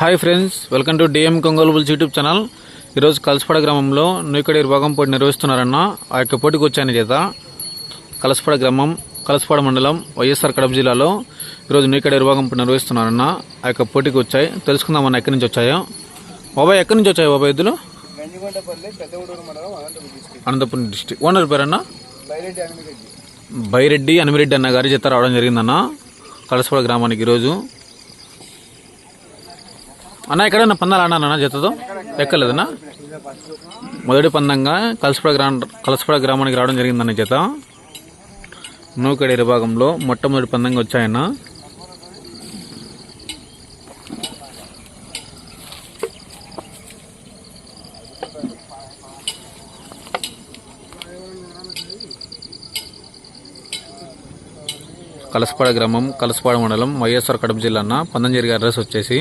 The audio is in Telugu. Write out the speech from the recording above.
Hi friends welcome to DM Ongole bulls YouTube channel. ఈరోజు కలసపడ గ్రామంలో నూకడి విభాగం పోటీ నిర్వహిస్తున్నారన్న ఆ యొక్క పోటీకి వచ్చాయని చేత కలసపడ గ్రామం కలసపడ మండలం వైఎస్ఆర్ కడప జిల్లాలో ఈరోజు నూకడి విభాగం పోటీ నిర్వహిస్తున్నారన్న ఆ యొక్క పోటీకి వచ్చాయి. తెలుసుకుందామన్న ఎక్కడి నుంచి వచ్చాయో. బాబాయ్ ఎక్కడి నుంచి వచ్చాయి బాబాయ్ మండలం అనంతపురం డిస్టిక్ ఓనర్ పేరన్న? బైరెడ్డి అనిమిరెడ్డి. బైరెడ్డి అనిమిరెడ్డి అన్న గారి జత రావడం జరిగిందన్న కలసపడ గ్రామానికి ఈరోజు. అన్న ఎక్కడన్నా పందాలు ఆడినా జతతో? ఎక్కలేదన్నా? మొదటి పందంగా కలసపడ గ్రా కలసపడ గ్రామానికి రావడం జరిగిందన్న జత. నూకడేరు భాగంలో మొట్టమొదటి పందంగా వచ్చాయన్న. కలసపాడ గ్రామం కలసపాడ మండలం వైఎస్ఆర్ కడప జిల్లా అన్న. పందంజేరి అడ్రస్ వచ్చేసి